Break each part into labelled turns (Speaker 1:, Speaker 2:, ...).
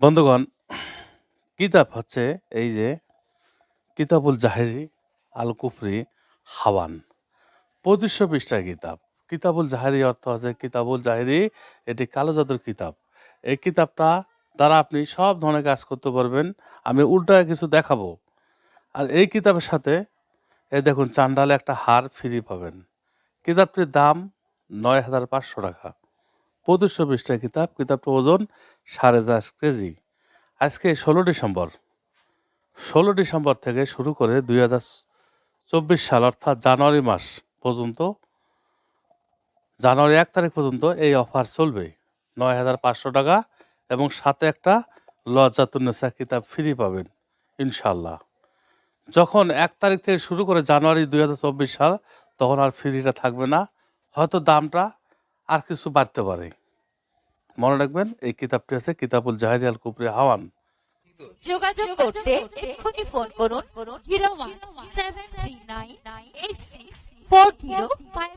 Speaker 1: বন্ধুগণ, কিতাব হচ্ছে এই যে কিতাবুল জাহেরি আল কুফরি হাওয়ান। পঁচিশশো পৃষ্ঠার কিতাব। কিতাবুল জাহেরি অর্থ আছে কিতাবুল জাহেরি, এটি কালো জাদুর কিতাব। এই কিতাবটা দ্বারা আপনি সব ধরনের কাজ করতে পারবেন। আমি উল্টা কিছু দেখাবো। আর এই কিতাবের সাথে এই দেখুন, চান্ডালে একটা হার ফ্রি পাবেন। কিতাবটির দাম নয় হাজার পাঁচশো টাকা। পঁচিশশো পৃষ্ঠার কিতাব কিতাবটির ওজন সাড়ে চার কেজি। আজকে ষোলো ডিসেম্বর। ষোলো ডিসেম্বর থেকে শুরু করে দুই হাজার চব্বিশ সাল, অর্থাৎ জানুয়ারি মাস পর্যন্ত, জানুয়ারি এক তারিখ পর্যন্ত এই অফার চলবে। নয় হাজার পাঁচশো টাকা এবং সাথে একটা লজ্জাতুন্নেসা কিতাব ফ্রি পাবেন ইনশাল্লাহ যখন এক তারিখ থেকে শুরু করে জানুয়ারি দুই হাজার চব্বিশ সাল, তখন আর ফ্রিটা থাকবে না। হয়তো দামটা আর কিছু বাড়তে পারে। মনে রাখবেন এই কিতাবটি আছে কিতাবুল জাহেরি আল কুপরি হাওয়ান।
Speaker 2: যোগাযোগ করতে এক্ষুনি ফোন করুন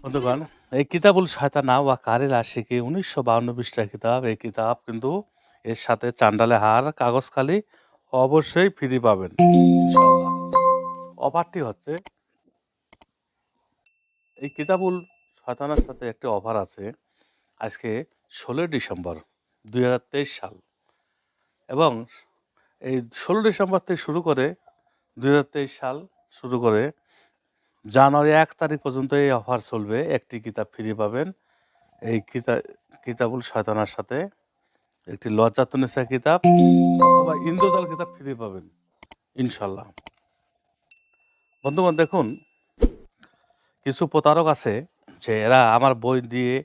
Speaker 1: বন্ধুগণ এই কিতাবুল শয়তানা ওয়া কারের আশিকি উনিশশো বাউন্ন পৃষ্ঠা কিতাব এই কিতাব কিন্তু এর সাথে চান্ডালে হার কাগজ খালি অবশ্যই ফ্রি পাবেন। অফারটি হচ্ছে এই কিতাবুল শয়তানার সাথে একটি অফার আছে, আজকে ষোলোই ডিসেম্বর দুই হাজার তেইশ সাল। এবং এই ষোলো ডিসেম্বর থেকে শুরু করে দুই হাজার তেইশ সাল শুরু করে জানুয়ারি এক তারিখ পর্যন্ত এই অফার চলবে। একটি কিতাব ফ্রি পাবেন। এই কিতাব কিতাবুল শয়তানার সাথে একটি লজ্জাতুনিসা কিতাব অথবা ইন্দ্রজাল কিতাব ফ্রি পাবেন ইনশাল্লাহ বন্ধুগণ, দেখুন, কিছু প্রতারক আছে যে এরা আমার বই দিয়ে,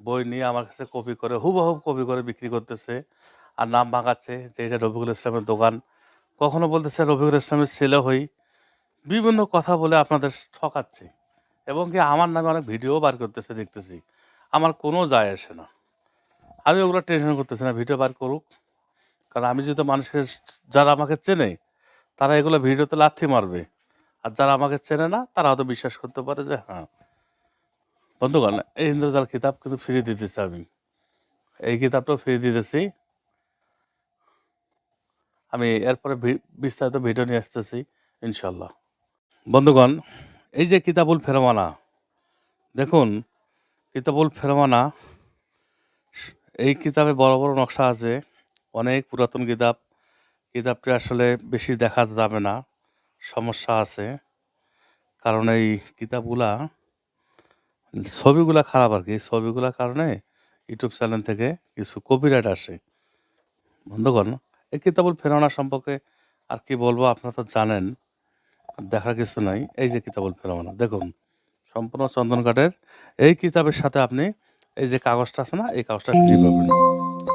Speaker 1: বই নিয়ে আমার কাছে কপি করে হুবহুব কপি করে বিক্রি করতেছে। আর নাম ভাঙাচ্ছে যে এটা রফিকুল ইসলামের দোকান। কখনো বলতেছে, রফিকুল ইসলামের ছেলে হই। বিভিন্ন কথা বলে আপনাদের ঠকাচ্ছে। এবং কি আমার নামে অনেক ভিডিও বার করতেছে দেখতেছি। আমার কোনো যায় আসে না। আমি ওগুলো টেনশন করতেছি না, ভিডিও বার করুক। কারণ আমি যেহেতু মানুষের যারা আমাকে চেনে, তারা এগুলো ভিডিওতে লাথি মারবে। আর যারা আমাকে চেনে না, তারা হয়তো বিশ্বাস করতে পারে যে হ্যাঁ বন্ধুগণ, এই ইন্দ্রজাল কিতাব কিন্তু ফ্রি দিতেছি আমি। এই কিতাবটাও ফ্রি দিতেছি। আমি এরপরে বিস্তারিত ভিডিও নিয়ে আসতেছি ইনশাল্লাহ বন্ধুগণ, এই যে কিতাবুল ফেরমানা, দেখুন, কিতাবুল ফেরমানা, এই কিতাবে বড় বড় নকশা আছে, অনেক পুরাতন কিতাব। কিতাবটি আসলে বেশি দেখা যাবে না, সমস্যা আছে। কারণ এই কিতাবগুলা ছবিগুলা খারাপ আর কি ছবিগুলার কারণে ইউটিউব চ্যানেল থেকে কিছু কপিরাইট আসে। বন্ধুগণ, এই কিতাবুল ফেরানা সম্পর্কে আর কি বলব আপনারা তো জানেন, দেখার কিছু নাই। এই যে কিতাবুল ফেরানা দেখুন, সম্পূর্ণ চন্দন কাঠের এই কিতাবের সাথে আপনি এই যে কাগজটা আছে না, এই কাগজটা ফ্রি পাবেন।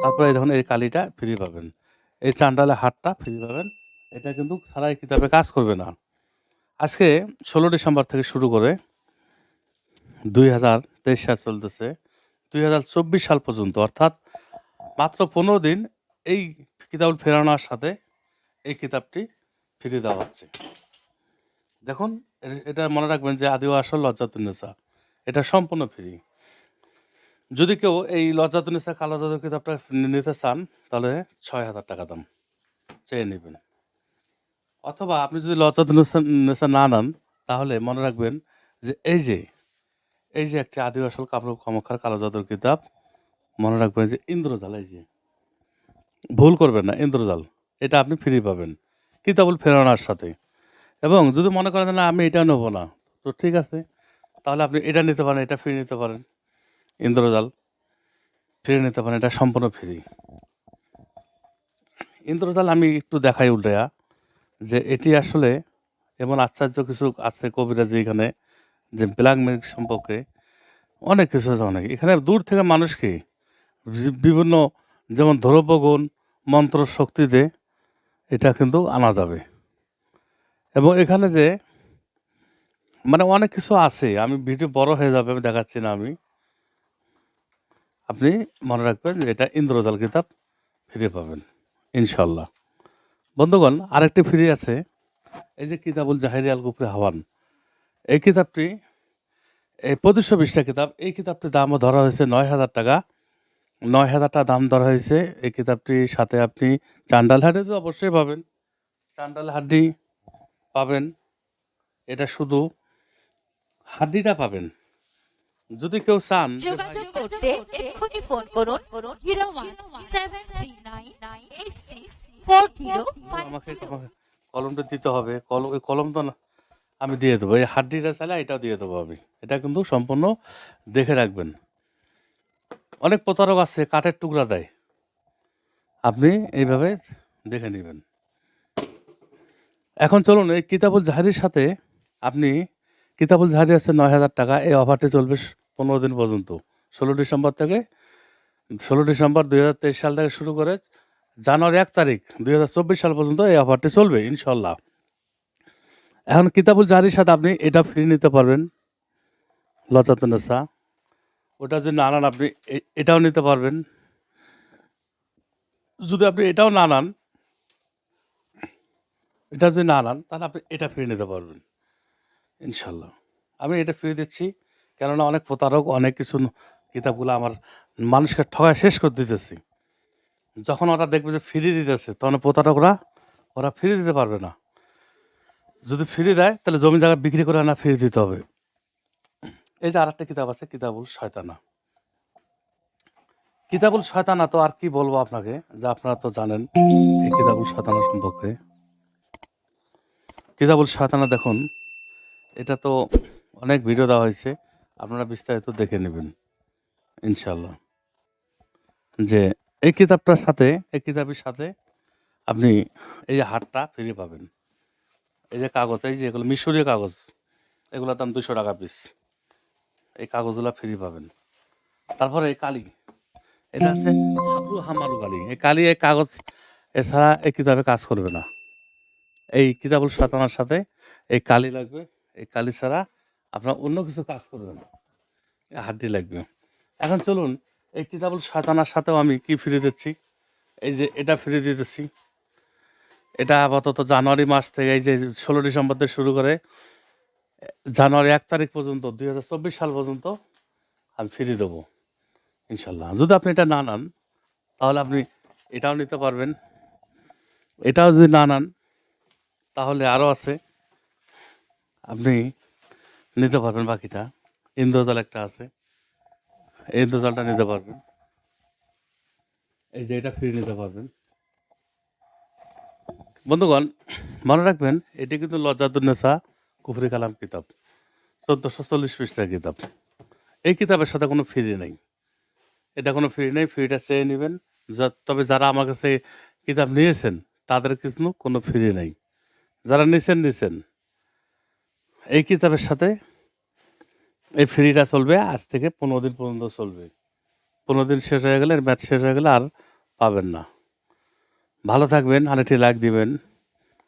Speaker 1: তারপরে দেখুন, এই কালিটা ফ্রি পাবেন। এই চান্ডালে হাটটা ফ্রি পাবেন। এটা কিন্তু সারা এই কিতাবে কাজ করবে না। আজকে ষোলো ডিসেম্বর থেকে শুরু করে দুই হাজার তেইশ সাল চলতেছে। দুই হাজার চব্বিশ সাল পর্যন্ত, অর্থাৎ মাত্র পনেরো দিন এই কিতাবুল ফেরানোর সাথে এই কিতাবটি ফিরে দেওয়া হচ্ছে। দেখুন এটা মনে রাখবেন যে আদিও আসল লজ্জাতুন্নেসা এটা সম্পূর্ণ ফ্রি। যদি কেউ এই লজ্জাতুন্নেসা কালো জাদুর কিতাবটা নিতে চান, তাহলে ছয় হাজার টাকা দাম। চেয়ে নেবেন। অথবা আপনি যদি লজ্জাতুন্নেসা না নেন, তাহলে মনে রাখবেন যে এই যে এই যে একটি আদিও আসল কামরূপ ক্ষমখার কালো জাদুর কিতাব, মনে রাখবেন যে ইন্দ্রজাল, এই যে। ভুল করবেন না, ইন্দ্রজাল। এটা আপনি ফ্রি পাবেন। কিতাবুল ফেরানোর সাথে। এবং যদি মনে করেন না, আমি এটা নেব না, তো ঠিক আছে। তাহলে আপনি এটা নিতে পারেন, এটা ফ্রি নিতে পারেন। ইন্দ্রজাল ফ্রি নিতে পারেন, এটা সম্পূর্ণ ফ্রি ইন্দ্রজাল আমি একটু দেখাই উল্টায়া, যে এটি আসলে এমন আশ্চর্য কিছু আছে কবিরাজি এখানে, যে ব্ল্যাক ম্যাজিক সম্পর্কে। অনেক কিছু আছে অনেক। এখানে দূর থেকে মানুষকে বিভিন্ন যেমন দ্রব্যগুণ, মন্ত্র শক্তিতে এটা কিন্তু আনা যাবে। এবং এখানে যে মানে অনেক কিছু আছে। আমি ভিডিও বড় হয়ে যাবে, আমি দেখাচ্ছি না আমি। আপনি মনে রাখবেন যে এটা ইন্দ্রজাল কিতাব, ফিরে পাবেন ইনশাল্লাহ বন্ধুগণ, আরেকটি ফ্রি আছে। এই যে কিতাবুল জাহেরি আল গুফরি হাওয়ান। এই কিতাবটি এই পঁচিশশো বিশটা কিতাব এই কিতাবটির দামও ধরা হয়েছে নয় হাজার টাকা। নয় হাজার টাকা দাম ধরা হয়েছে। এই কিতাবটির সাথে আপনি চান্ডাল হাড্ডি তো অবশ্যই পাবেন। চান্ডাল হাড্ডি পাবেন। এটা শুধু হাড্ডিটা পাবেন। যদি কেউ চান
Speaker 2: যোগাযোগ করতে এক্ষুনি ফোন করুন zero one seven three nine eight six four zero
Speaker 1: আমাকে কলমটা দিতে হবে। কলম কলম তো না আমি দিয়ে দেবো। এই হাড্ডিটা চাইলে এটাও দিয়ে দেবো আমি। এটা কিন্তু সম্পূর্ণ দেখে রাখবেন। অনেক প্রতারক আছে, কাঠের টুকরা দেয়। আপনি এইভাবে দেখে নেবেন। এখন চলুন, এই কিতাবুল জাহারির সাথে আপনি, কিতাবুল জাহারি আছে নয় হাজার টাকা, এই অফারটি চলবে পনেরো দিন পর্যন্ত। ষোলো ডিসেম্বর থেকে, ষোলো ডিসেম্বর দুই হাজার তেইশ সাল থেকে শুরু করে জানুয়ারি এক তারিখ দুই হাজার চব্বিশ সাল পর্যন্ত এই অফারটি চলবে, ইনশাল্লাহ। এখন কিতাবুল জাহারির সাথে আপনি এটা ফ্রি নিতে পারবেন। লচাতনেসা ওটা যদি না নেন আপনি এটাও নিতে পারবেন। যদি আপনি এটাও না নেন এটা যদি না নেন তাহলে আপনি এটা ফ্রি নিতে পারবেন ইনশাল্লাহ আমি এটা ফ্রি দিচ্ছি, কেননা অনেক প্রতারক, অনেক কিছু কিতাবগুলো আমার মানুষকে ঠকায় শেষ করে দিতেছি। যখন ওরা দেখবে যে ফ্রি দিতেছে, তখন প্রতারকরা ওরা ফ্রি দিতে পারবে না। যদি ফ্রি দেয়, তাহলে জমি জায়গা বিক্রি করে না ফ্রি দিতে হবে। এই যে আরেকটা কিতাব আছে, কিতাবুল শয়তানা। কিতাবুল শয়তানা তো আর কি বলব আপনাকে, যে আপনারা তো জানেন এই কিতাবুল শয়তানা সম্পর্কে। কিতাবুল শয়তানা দেখুন, এটা তো অনেক ভিডিও দেওয়া হয়েছে, আপনারা বিস্তারিত দেখে নেবেন ইনশাল্লাহ যে এই কিতাবটার সাথে, এই কিতাবের সাথে আপনি এই হাটটা ফিরে পাবেন। এই যে কাগজ, এই যে এগুলো মিশরীয় কাগজ, এগুলোর দাম দুশো টাকা পিস এই কাগজগুলো ফ্রি পাবেন। তারপরে এই কালি, এটা আছে হাবরু হামারু কালি। এই কালি, এই কাগজ, এছাড়া এই কিতাবে কাজ করবে না। এই কিতাবুল সাতানার সাথে এই কালি লাগবে। এই কালি ছাড়া আপনার অন্য কিছু কাজ করবে না। হাড্ডি লাগবে। এখন চলুন, এই কিতাবুল সাতানার সাথেও আমি কি ফিরে দিচ্ছি? এই যে এটা ফ্রি দিতেছি। এটা আপাতত জানুয়ারি মাস থেকে এই যে ষোলো ডিসেম্বর থেকে শুরু করে, জানুয়ারি এক তারিখ পর্যন্ত, দুই হাজার চব্বিশ সাল পর্যন্ত আমি ফ্রি দেবো, ইনশাল্লাহ। যদি আপনি এটা না নেন, তাহলে আপনি এটাও নিতে পারবেন। এটাও যদি না নেন, তাহলে আরও আছে, আপনি নিতে পারবেন বাকিটা। ইন্দ্রজাল একটা আছে, এই ইন্দ্রজালটা নিতে পারবেন। এই যে এটা ফ্রি নিতে পারবেন। বন্ধুগণ, মনে রাখবেন, এটি কিন্তু লজ্জাতুন্নেসা কুফরি কালাম কিতাব। চোদ্দোশো চল্লিশ পৃষ্ঠার কিতাব। এই কিতাবের সাথে কোনো ফ্রি নেই। এটা কোনো ফ্রি নেই, ফ্রিটা চেয়ে নেবেন। তবে যারা আমার কাছে কিতাব নিয়েছেন, তাদের কিন্তু কোনো ফ্রি নেই। যারা নিছেন নিছেন এই কিতাবের সাথে এই ফ্রিটা চলবে, আজ থেকে পনেরো দিন পর্যন্ত চলবে। পনেরো দিন শেষ হয়ে গেলে, ম্যাচ শেষ হয়ে গেলে আর পাবেন না। ভালো থাকবেন, আর একটি লাইক দিবেন।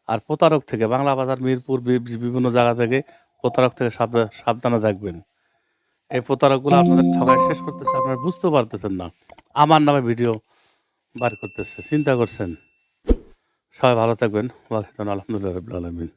Speaker 1: আর প্রতারক থেকে, বাংলা বাজার, মিরপুর বিভিন্ন জায়গা থেকে প্রতারক থেকে সাবধা- সাবধানে থাকবেন। এই প্রতারকগুলো আপনাদের সবাই শেষ করতেছে, আপনারা বুঝতেও পারতেছেন না। আমার নামে ভিডিও বার করতেছে, চিন্তা করছেন। সবাই ভালো থাকবেন আলহামদুলিল্লাহ রবিল আলমিন।